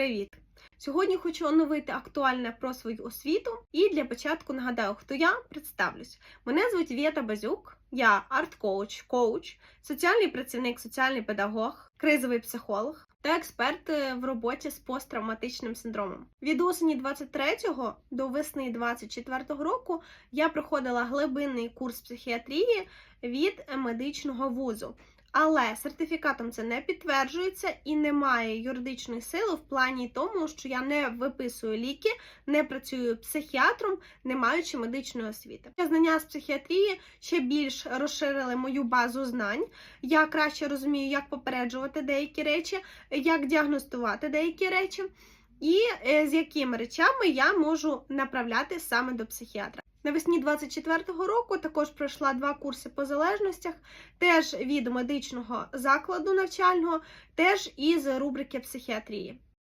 Привіт! Сьогодні хочу оновити актуальне про свою освіту. І для початку нагадаю, хто я представлюсь. Мене звуть Вєта Базюк, я арт-коуч, коуч, соціальний працівник, соціальний педагог, кризовий психолог та експерт е, в роботі з посттравматичним синдромом. Від осені 23-го до весни 24-го року я проходила глибинний курс психіатрії від медичного вузу. Але сертифікатом це не підтверджується і не має юридичної сили в плані тому, що я не виписую ліки, не працюю психіатром, не маючи медичної освіти. Знання з психіатрії ще більш розширили мою базу знань. Я краще розумію, як попереджувати деякі речі, як діагностувати деякі речі, і е, з якими речами я можу направляти саме до психіатра. Навесні 24-го року також пройшла два курси по залежностях, теж від медичного закладу навчального, теж із рубрики психіатрії.